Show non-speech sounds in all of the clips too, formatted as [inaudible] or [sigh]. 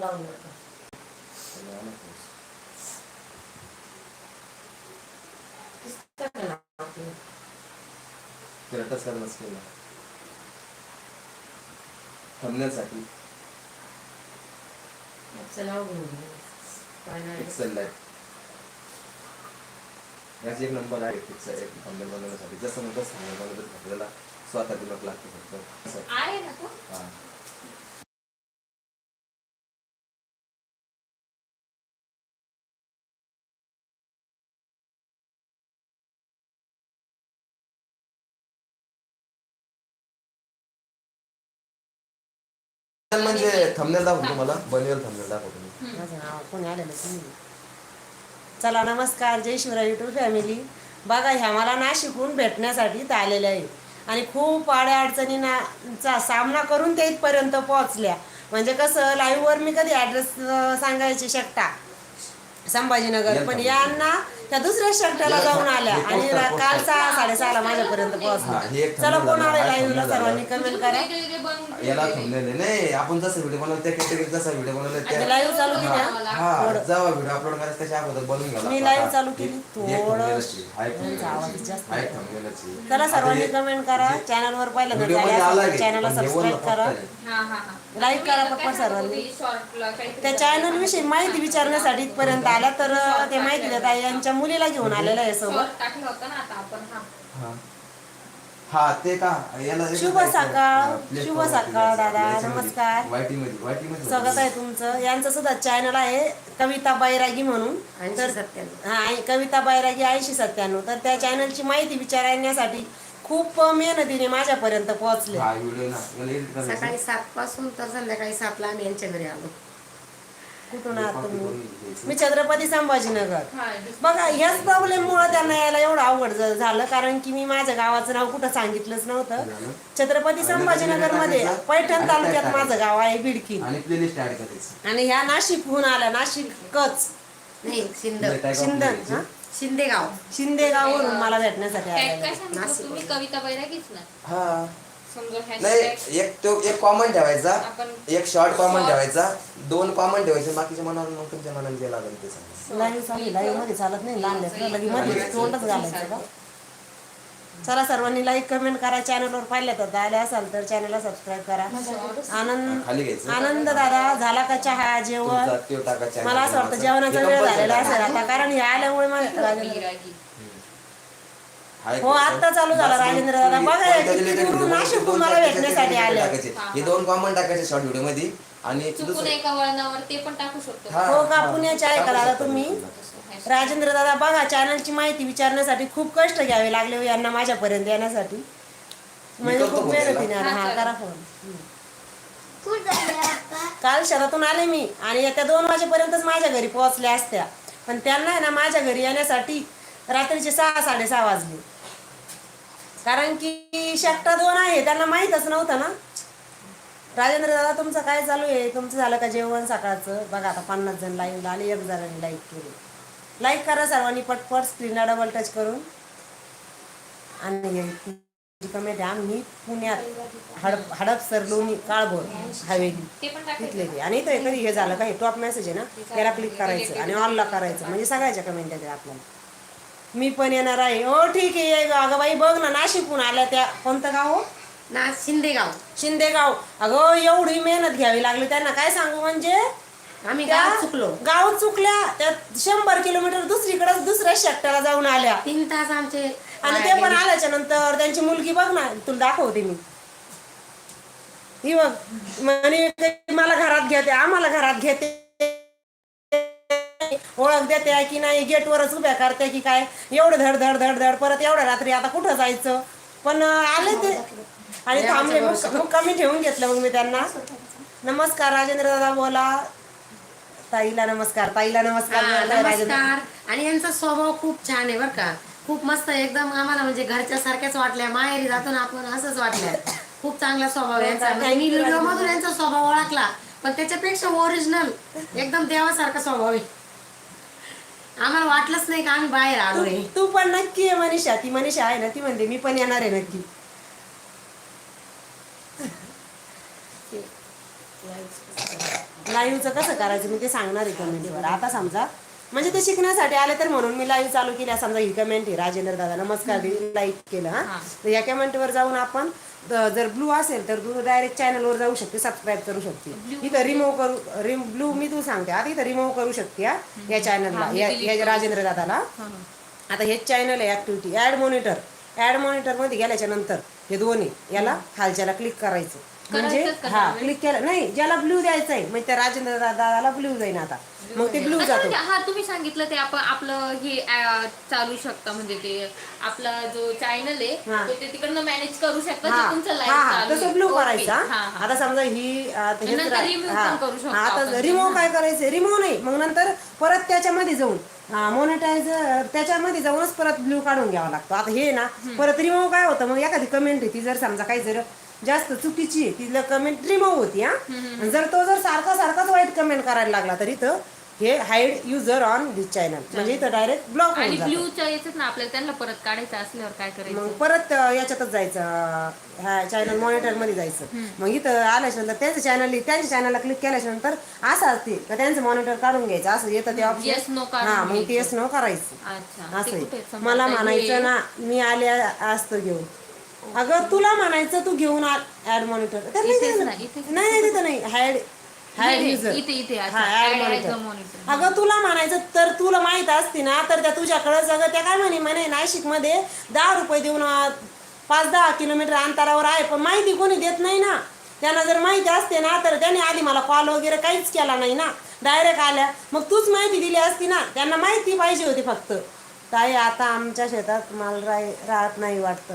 लावून नका. दिसतं का नाव ते? तिरटच थांबण्यासाठी याचं नाव घे. काय नाही. एक्सेल आहे याची एक नंबर आहे फिक्स एक थांबनेल बनवण्यासाठी जसं मग तसं थांबनेल बनवलं आपल्याला स्वतः दिमाग लागतो फक्त असं आहे ना तो हा. म्हणजे थंबनेल दाखवतो तुम्हाला. बनवेल थंबनेल दाखवतो मी. माझं नाव कोणी आलेलंच नाही चला नमस्कार. जय शिवराय युट्यूब फॅमिली बघा ह्या मला नाशिकहून भेटण्यासाठी इथं आलेल्या आहे. आणि खूप आड्या अडचणींचा सामना करून ते इथपर्यंत पोहोचल्या. म्हणजे कसं लाईव्हवर मी कधी ॲड्रेस सांगायची शकता? संभाजीनगर. पण यांना त्या दुसऱ्या शकट्याला जाऊन आल्या आणि काल सहा साडेसहाला माझ्यापर्यंत पोहोचल्या चला कोण thumbnail आले झालं, हा लाईव्हला सर्वांनी. कमेंट करा याला नाही आपण जसं व्हिडिओ बनवलं त्या कॅटेगरीत जसा व्हिडिओ बनवला त्या लाईव्ह चालू केली हा? हा व्हिडिओ अपलोड करायचं त्याच्या अगोदर बनवून मी आता चालू केली. थोडं. चला सर्वांनी कमेंट करा जे- चॅनलवर पहिल्यांदा व्हिडिओमध्ये आला झाले आहे, चॅनलला सबस्क्राईब करा. हा, हा, हा. Like करा पप्पा सर्वांनी. त्या चॅनल विषयी माहिती विचारण्यासाठी इथपर्यंत आल्या तर ते माहिती देत आहे यांच्या मुलीला घेऊन आलेलं आहे सोबत. Short टाकलं होतं ना आता आपण हा. हा. हा ते का? याला शुभ सकाळ, शुभ सकाळ दादा, नमस्कार. स्वागत आहे तुमचं. यांचं सुद्धा चॅनल आहे कविता बैरागी म्हणून. तर हा कविता बैरागी ऐंशी सत्त्याण्णव. तर त्या चॅनलची माहिती विचारण्यासाठी खूप मेहनतीने माझ्यापर्यंत पोहोचले. हा. सकाळी सात पासून तर संध्याकाळी सातला आम्ही यांच्या घरी आलो. कुठून आहात तुम्ही. मी छत्रपती संभाजीनगर. हा, बघा ह्याच प्रॉब्लेम मुळे त्यांना यायला एवढं अवघड झालं कारण की मी माझ्या गावाचं नाव कुठं सांगितलंच नव्हतं. छत्रपती संभाजीनगरमध्ये पैठण तालुक्यात माझं गाव आहे बिडकी. आणि ह्या नाशिकहून आल्या नाशिकच. नाही शिंदन. हा? शिंदेगाव. शिंदेगाववरून मला भेटण्यासाठी आल्या कविता बैरागीच ना हा. समजा नाही एक तो एक कॉमन ठेवायचा. एक शॉर्ट कॉमन ठेवायचा. दोन कॉमन ठेवायचे. बाकीच्या मनावर मग तुमच्या मनाला जे लागेल ते सांगा लाईव्ह चालू लाईव्हमध्ये चालत नाही लहान लेकरं लगे मध्ये तोंडच घालायचं का? चला सर्वांनी लाईक कमेंट करा. चॅनलवर पाहिलं तर आले असाल तर चॅनलला सबस्क्राईब करा. आनंद आनंद दादा झाला का चहा जेवण? मला असं वाटतं जेवणाचा वेळ झालेला असेल आता [laughs] कारण हे आल्यामुळे मला [laughs] हो, आत्ता चालू झाला राजेंद्र दादा. बघा, हे किती दुरून भेटण्यासाठी आले. हे दोन कॉमन टाकायचे शॉर्ट व्हिडिओमध्ये आणि चुकून दुसरं- एका वळणावर ते पण टाकू शकतो हा, हो का? हा. पुण्याचे आहे का दादा तुम्ही? राजेंद्र दादा बघा चॅनलची माहिती विचारण्यासाठी खूप कष्ट घ्यावे लागले हो यांना माझ्यापर्यंत येण्यासाठी म्हणजे करतो खूप फोन मेहनतीने त्याला. आला. हा हा, करा फोन काल शहरातून आले मी आणि येत्या दोन वाजेपर्यंतच माझ्या घरी पोहोचल्या असत्या पण त्यांना आहे ना माझ्या घरी येण्यासाठी रात्रीचे सहा साडेसहा वाजले. कारण की शकटा दोन आहे त्यांना माहीतच नव्हतं ना. राजेंद्र दादा तुमचं काय चालू आहे? तुमचं झालं का जेवण सकाळचं? बघा आता पन्नास जण लाईन आले एक जणांनी लाईक केली. लाईक करा सर्वांनी पटपट स्क्रीनला डबल टच करून. आणि कमेंट आम्ही पुण्यात हडप हडपसर लोणी काळभोर हवेली घेतलेली ते. आणि इथं कधी हे झालं का हे टॉप मेसेज आहे ना त्याला क्लिक करायचं आणि ऑनला करायचं. म्हणजे सगळ्याच्या कमेंट येते आपल्याला. मी पण येणार आहे. हो ठीक आहे. अगं बाई बघ ना नाशिकहून आल्या त्या कोणतं गाव? हो ना शिंदेगाव. शिंदेगाव. अगं एवढी मेहनत घ्यावी लागली. त्यांना काय सांगू म्हणजे? आम्ही त्या गावात चुकलो. गाव चुकल्या. त्या शंभर किलोमीटर दुसरीकडे दुसऱ्या शेकट्याला जाऊन आल्या. तीन तास आमचे आणि ते पण आल्याच्यानंतर त्यांची मुलगी बघ ना तुला दाखवते मी. ही बघ. म्हणे मला घरात घेते. आम्हाला घरात घेते. ओळख देते की नाही गेटवरच उभ्या करते की काय? एवढं धड धड धड धड परत एवढ्या रात्री आता कुठं जायचं? पण आले ते. आणि थांबले मग कमी ठेवून घेतलं मग मी त्यांना. नमस्कार राजेंद्र दादा बोला. ताईला नमस्कार ताईला नमस्कार. हा, नमस्कार. आणि यांचा स्वभाव खूप छान आहे बरं का. खूप मस्त. एकदम आम्हाला म्हणजे घरच्या सारख्याच वाटल्या. माहेरी जातो ना आपण असंच वाटलं. खूप चांगला स्वभाव यांचा. म्हणजे मी व्हिडिओ मधून यांचा स्वभाव ओळखला. पण त्याच्यापेक्षा ओरिजिनल एकदम देवासारखा स्वभाव आहे. आम्हाला वाटलंच नाही का आम्ही बाहेर आलो आहे तू पण नक्की आहे मनीषा. ती मनीषा आहे ना ती म्हणते मी पण येणार आहे नक्की. [laughs] लाईव्हचं कसं करायचं? मी ते सांगणार आहे कमेंटवर आता समजा म्हणजे ते शिकण्यासाठी आले तर म्हणून मी लाईव्ह चालू केली. समजा ही कमेंट आहे राजेंद्र दादा नमस्कार लाईक केलं हा. तर या कमेंटवर जाऊन आपण जर ब्लू असेल तर तू डायरेक्ट चॅनलवर जाऊ शकते सबस्क्राईब करू शकते. इथं रिमूव्ह करू रिम ब्लू मी तू सांगते आता इथं रिमूव्ह करू शकते या चॅनलला या राजेंद्र दादाला. आता हेच चॅनल आहे ऍक्टिव्हिटी ऍड मॉनिटर ऍड मॉनिटरमध्ये गेल्याच्यानंतर हे दोन्ही याला खालच्याला क्लिक करायचं. म्हणजे करायचंच का हा क्लिक केलं. नाही ज्याला ब्ल्यू द्यायचं आहे मग त्या राजेंद्र दादाला ब्ल्यू जाईन आता. मग ते ब्ल्यू अच्छा, जातो. म्हणजे हा तुम्ही सांगितलं ते आपण आपलं हे अं, चालू शकता म्हणजे ते आपला जो चॅनल आहे हा. तो ते तिकडनं मॅनेज करू शकता हा. जे तुमचं हा, हा, तसं. ब्लू. करायचा. आता समजा ही आता हेच नंतर रा- remove हा. पण करू शकतो हा, आता. रिमूव्ह काय करायचं? रिमूव्ह नाही. मग नंतर परत त्याच्यामध्ये जाऊन मोनिटाईज त्याच्यामध्ये जाऊनच परत ब्ल्यू काढून घ्यावा लागतो. आता हे ना परत रिमूव्ह काय होतं? मग एखादी कमेंट आहे ती जर समजा काही जर जास्त चुकीची आहे. तिला कमेंट रिमूव्ह होती हा. आणि जर तो जर सारखा सारखाच वाईट कमेंट करायला लागला तर इथं हे hide user on this channel म्हणजे इथं डायरेक्ट ब्लॉक होऊन आणि जातं. ब्ल्यूच्या याच्यात ना आपल्याला त्यांना परत काढायचं असल्यावर काय करायचं? मग परत अं, याच्यातच जायचं अं, ह्या चॅनल मॉनिटरमध्ये जायचं. मग इथं आल्याच्यानंतर त्यांचं चॅनल त्यांच्या चॅनलला क्लिक केल्याच्यानंतर असं असते. का त्यांचं मॉनिटर काढून घ्यायचं. असं येतं ते Yes, ऑप्शन no काढून हा मग ते घ्यायचं. नो करायचं. अच्छा. असं कुठे आहे. मला म्हणायचं ना मी आले असतं घेऊन. अगं तुला म्हणायचं तू घेऊन ऍड मॉनिटर. इथेच ना, इथेच. नाही नाही तिथं नाही. युजर इथे इथे हा add monitor. अगं तुला म्हणायचं तर तुला माहीत असते ना तर त्या तुझ्याकडे सगळं त्या काय म्हणे म्हणे नाशिकमध्ये दहा रुपये देऊन अं, पाच दहा किलोमीटर अंतरावर आहे पण माहिती कोणी देत नाही ना. त्यांना जर माहिती असते ना तर त्याने आधी मला कॉल वगैरे काहीच केला नाही ना. डायरेक्ट आल्या. मग तूच माहिती दिली असती ना त्यांना माहिती पाहिजे होती फक्त. ताई आता आमच्या शेतात माल राय राहत नाही वाटतं.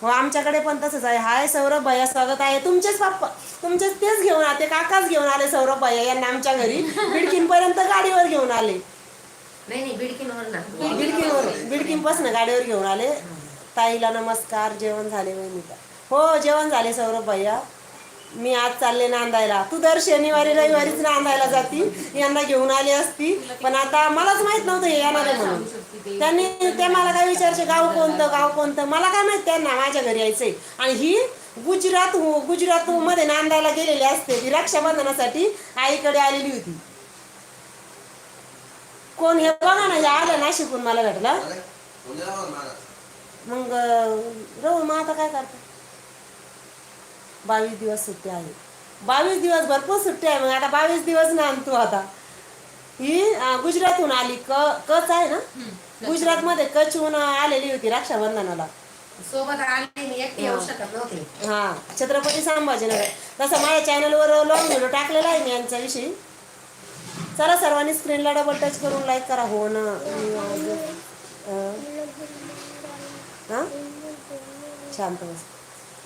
हो आमच्याकडे पण तसंच आहे. हाय सौरभ भैया स्वागत आहे. तुमचेच पप्पा तुमचेच तेच घेऊन आले काकाच घेऊन आले सौरभ भैया यांना आमच्या घरी बिडकीनपर्यंत गाडीवर घेऊन आले. नाही नाही बिडकीनवर ना. बिडकीनवर बिडकीनपासून गाडीवर घेऊन आले. ताईला नमस्कार जेवण झाले वहिनीला. हो जेवण झाले सौरभ भैया मी आज चालले नांदायला. तू दर शनिवारी रविवारीच नांदायला जाती. यांना घेऊन आली असती. पण आता मलाच माहीत नव्हतं हे येणार आहे म्हणून. त्यांनी ते मला काय विचारचे गाव कोणतं गाव कोणतं? मला काय माहीत त्यांना माझ्या घरी यायचंय. आणि ही गुजरात गुजरात मध्ये नांदायला गेलेली असते. ती रक्षाबंधनासाठी आईकडे आलेली होती. कोण हे बघा ना हे आलं ना शिकून मला भेटलं मग राहू मग आता काय करतो? बावीस दिवस सुट्टी आहे. बावीस दिवस भरपूर सुट्टी आहे. मग आता बावीस दिवस ना आणतो आता. ही गुजरातहून आली. क कच आहे ना? गुजरात मध्ये कचहून आलेली होती रक्षाबंधनाला. सोबत हा छत्रपती संभाजीनगर. तसं माझ्या चॅनलवर लॉंग व्हिडिओ टाकलेला आहे मी यांच्याविषयी. चला सर्वांनी स्क्रीनला डबल टच करून लाईक करा. हो ना? हा? शांत बस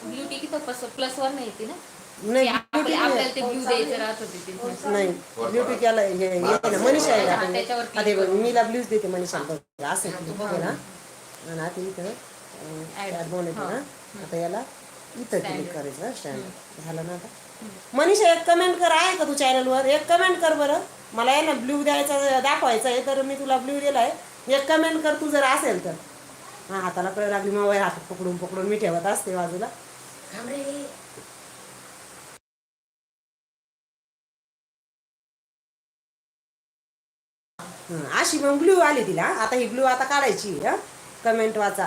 ब्ल्यू टिक इथं प्लस नाही येते ना? नाही ते आपल्या- beauty आपल्याला ते ब्ल्यू द्यायचं राहत होते ते. नाही ब्युटी हे हे ना मनीषा आहे हा, का मीला ब्ल्यूज देते मनीषा. बघ असं आणि आता इथं ना. आता याला इथं क्लिक करायचं स्टँड झालं ना आता. मनीषा एक कमेंट कर. आहे का तू चॅनलवर एक कमेंट कर बरं. मला आहे ना ब्ल्यू द्यायचा दाखवायचा आहे तर मी तुला ब्ल्यू दिलाय. एक कमेंट कर तू जर असेल तर. हा हाताला कळ लागली मोबाईल हातात पकडून पकडून मी ठेवत असते बाजूला. थांब रे. अशी मग ब्ल्यू आली तिला. आता ही ब्ल्यू आता काढायची कमेंट वाचा.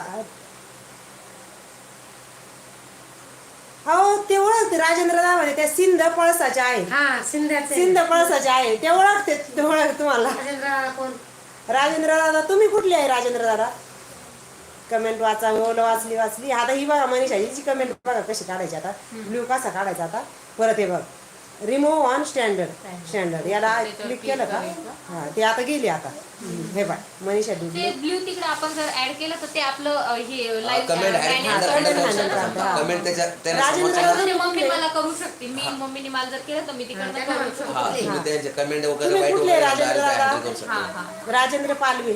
हो ते ओळखते राजेंद्र दाभाडे त्या सिंध पळसाचे आहे. हा सिंध पळसाचे आहे. ते ओळखते ओळख तुम्हाला. राजेंद्र कोण? राजेंद्र दादा तुम्ही कुठली आहे राजेंद्र दादा? कमेंट वाचा ओल वाचली वाचली आता ही बघा मनीषा हिची कमेंट बघा कशी काढायची आता ब्ल्यू कसा काढायचा आता परत हे बघ रिमूव्ह ऑन स्टँडर्ड स्टँडर्ड याला क्लिक केलं का. हा ते आता गेली आता हे बघ मनीषा ते ब्ल्यू तिकडे आपण जर ऍड केलं तर ते आपलं हे live comment comment Rajendra mummy मला करू शकते मी मम्मीने मला जर केलं तर मी त्यांना करू शकते हा तुम्ही त्यांचे कमेंट वगैरे राजेंद्र हा. हा राजेंद्र पालवे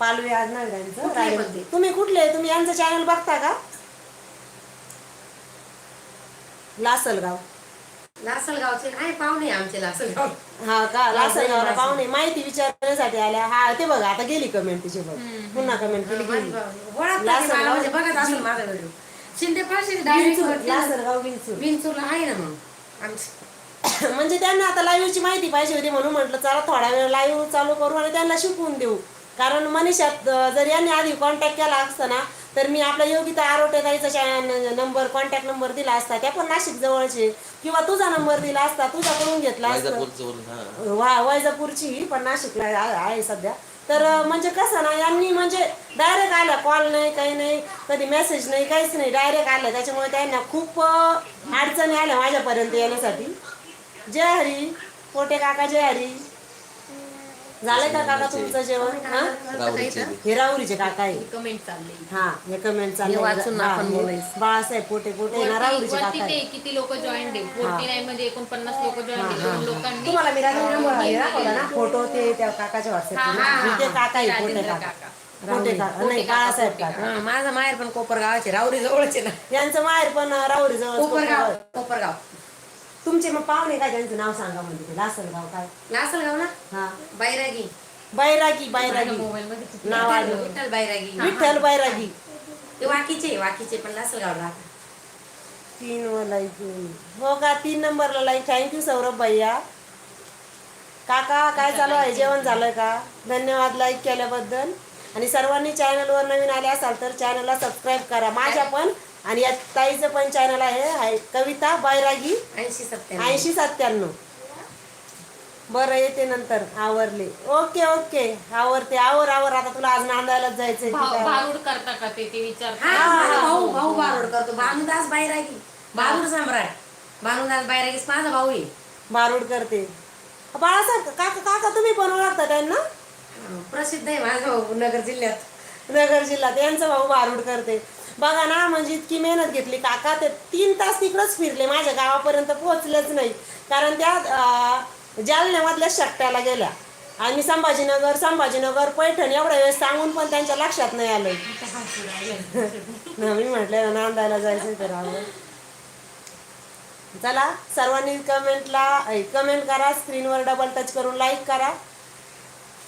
पालवे आज कुठले. पण? तुम्ही कुठले? तुम्ही यांचं चॅनल बघता का? लासलगाव. लासलगावचे आहे पाहुणे आमचे लासलगाव. हा का? लासलगावला. पाहुणे. माहिती विचारण्यासाठी आल्या. हा ते बघा आता गेली कमेंट तिची बघ. पुन्हा कमेंट केली गेली. लासलगाव. म्हणजे बघत असेल माझा व्हिडिओ शिंदे पाशी डायरेक्ट विंचूर, लासलगाव विंचूर. विंचूरला आहे ना मग. आमचे [coughs] म्हणजे त्यांना आता लाईव्हची माहिती पाहिजे होती म्हणून म्हटलं चला थोडा वेळ लाईव्ह चालू करू आणि त्यांना शिकवून देऊ. कारण मनीषात जर यांनी आधी कॉन्टॅक्ट केला असता ना तर मी आपल्या योगिता आरोटे ताईचा नंबर कॉन्टॅक्ट नंबर दिला असता. त्या पण नाशिक जवळचे. किंवा तुझा नंबर दिला असता तुझ्याकडून घेतला असता. वैजापूरचं वरून वा वैजापूरची पण नाशिकला आहे सध्या. तर म्हणजे कसं ना यांनी म्हणजे डायरेक्ट आल्या कॉल नाही काही नाही कधी मेसेज नाही काहीच नाही डायरेक्ट आल्या त्याच्यामुळे त्यांना खूप अडचणी आल्या माझ्यापर्यंत येण्यासाठी. जय हरी. पोटे काका जय हरी. झालंय का काका तुमचं जेवण? हा? राहुरीचे. हे राहुरीचे काका आहे. कमेंट चालले. हा हे कमेंट हे चालले वाचून हा, आपण बोलायचं. बाळासाहेब पोटे पोटे ना राहुरीचे वरती काका आहे किती लोक जॉईन आहे फोर्टी नाईन मध्ये एकोणपन्नास लोक जॉईन आहे दोन लोकांनी. तुम्हाला मी रात्री नंबर हे दाखवला ना. फोटो ते त्या काकाच्या व्हॉट्सअप ते काका आहे पोटे राजेंद्र काका. काका. पोटे काका. नाही बाळासाहेब काका. हा, माझं माहेर पण कोपरगावाचे राहुरी जवळचे ना. यांचं माहेर पण राहुरी जवळ कोपरगाव. कोपरगाव. तुमचे मग पाहुणे काय त्यांचं नाव सांगा म्हणजे ते. लासलगाव काय? लासलगाव ना? हा. बैरागी. बैरागी बैरागी मोबाईल मध्ये नाव आलं. विठ्ठल बैरागी. विठ्ठल बैरागी. ते वाकीचे वाकीचे पण लासलगाव राहतात तीन वर लाईक हो का? तीन नंबरला लाईक थँक्यू सौरभ भैया. काका काय चालू आहे? जेवण झालं का? धन्यवाद लाईक केल्याबद्दल. आणि सर्वांनी चॅनलवर नवीन आले असाल तर चॅनलला सबस्क्राईब करा. माझ्या पण आणि या ताईचं पण चॅनल आहे कविता बैरागी ऐंशी सत्त्याण्णव. ऐंशी सत्त्याण्णव. बरं येते नंतर आवरले. Okay okay. आवरते आवर आवर. आता तुला आज नांदायलाच जायचंय. भारूड करता का ते? ते विचार हा भाऊ भाऊ बारोड करतो. भानुदास बैरागी. बारुड सम्राट. भानुदास बैरागी माझा भाऊ आहे. बारूड करते. बाळासाहेब काका काका तुम्ही पण ओळखता त्यांना? प्रसिद्ध आहे माझा भाऊ नगर जिल्ह्यात. नगर जिल्ह्यात. यांचा भाऊ बारूड करते. बघा ना म्हणजे इतकी मेहनत घेतली. काका ते तीन तास तिकडंच फिरले. माझ्या गावापर्यंत पोहोचलेच नाही. कारण त्या जालन्यामधल्या शट्ट्याला गेल्या. आणि संभाजीनगर संभाजीनगर पैठण एवढ्या वेळेस सांगून पण त्यांच्या लक्षात नाही आलं [laughs] मी म्हटलं नांदायला जायचं तर चला सर्वांनी कमेंटला कमेंट करा. स्क्रीनवर डबल टच करून लाईक करा.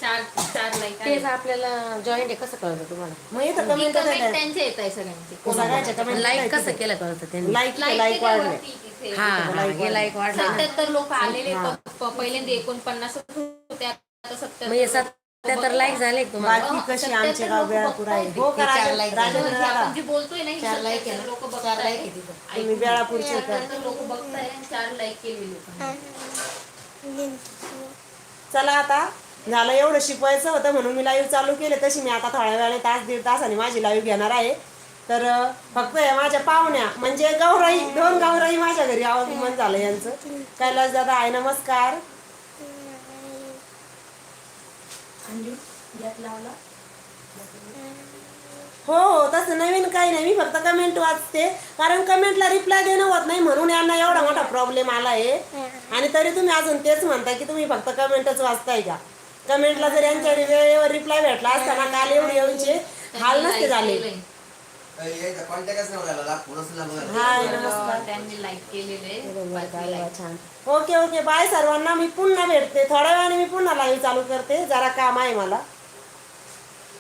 चार लाईक आपल्याला जॉईंट आहे कसं कळतं तुम्हाला? मग इथं कमेंट कमेंट त्यांचे येत आहे सगळ्यांचे सगळ्यांच्या कमेंट लाईक कसं केलं कळतं त्यांनी? लाईक लाईक वाढले. हा हा, हे लाईक वाढलं ना. सत्याहत्तर लोक आलेले प- प- पहिल्यांदा एकोणपन्नास होते आता सत्याहत्तर लाईक झाले का तुम्हाला? बाकी कशी आमचे गाव बेळापूर आहे हो का राजेंद्र म्हणजे दादा आपण जे बोलतोय ना चार like आहे? लोक चार बघताय like आहे तिथं. तुम्ही बेळापूरचे लोक बघताय आणि चार लाईक केले लोक चला आता. झालं एवढं शिकवायचं होतं म्हणून मी लाईव्ह चालू केले. तशी मी आता थोड्या वेळाने तास दीड तासाने माझी लाईव्ह घेणार आहे. तर फक्त या माझ्या पाहुण्या म्हणजे गौराई दोन गौराई माझ्या घरी आवागमन झालं यांचं. कैलास दादा आहे नमस्कार. हो हो तसं नवीन काही नाही. मी फक्त कमेंट वाचते. कारण कमेंटला रिप्लाय देणं होत नाही म्हणून यांना एवढा मोठा प्रॉब्लेम आला आहे आणि तरी तुम्ही अजून तेच म्हणताय की तुम्ही फक्त कमेंटच वाचताय का? कमेंटला जर यांच्या वेळेवर रिप्लाय भेटला असताना काल एवढे येऊनचे हाल नसते झाले. हाय नमस्कार. त्यांनी लाईक केलेले. अरे वा, छान. ओके ओके बाय सर्वांना. मी पुन्हा भेटते. थोड्या वेळाने मी पुन्हा लाईव्ह चालू करते. जरा काम आहे मला.